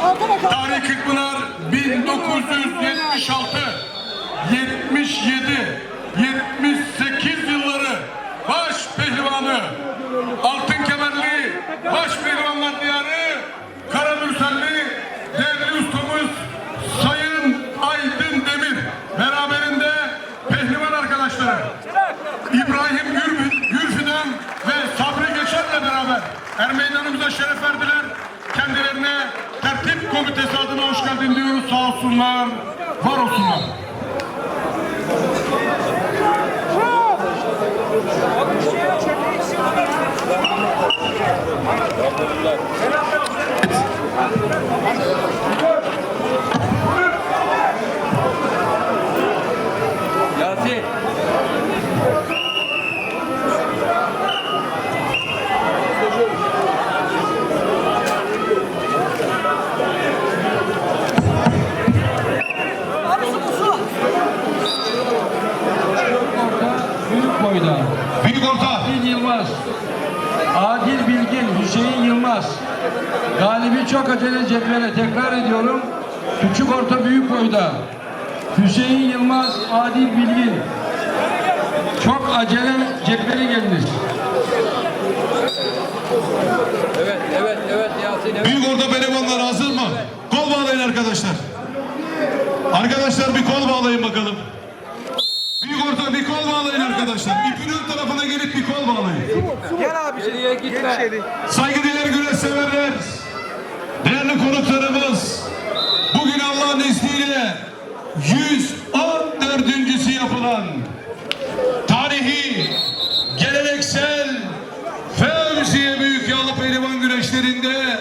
Tarih Kırkpınar 1976, 77, 78 yılları baş pehlivanı, altın kemerli baş pehlivanlar diyarı, Karamürselli değerli ustamız Sayın Aydın Demir beraberinde pehlivan arkadaşları İbrahim Gür, Gürfü'den ve Sabri Geçer'le beraber er meydanımıza şeref verdiler. Kendilerine tertip komitesi adına hoş geldin diyoruz. Sağ olsunlar, var olsunlar. Yasin. Büyük boyda. Büyük orta. Adil Yılmaz. Adil Bilgin, Hüseyin Yılmaz. Galibi çok acele cephene tekrar ediyorum. Küçük orta büyük boyda. Hüseyin Yılmaz, Adil Bilgin. Çok acele cephene gelmiş. Evet, evet, evet Yasin. Evet. Büyük orta pehlivanlar hazır mı? Kol bağlayın arkadaşlar. Arkadaşlar bir kol bağlayın bakalım. Büyük orta bir kol bağlayın arkadaşlar. İpin ön tarafına gelip bir kol bağlayın. Geriye gitme. Saygıdeğer güreş severler. Değerli konuklarımız. Bugün Allah'ın izniyle 114. yapılan tarihi geleneksel Fevziye Büyük Yağlı Pehlivan güreşlerinde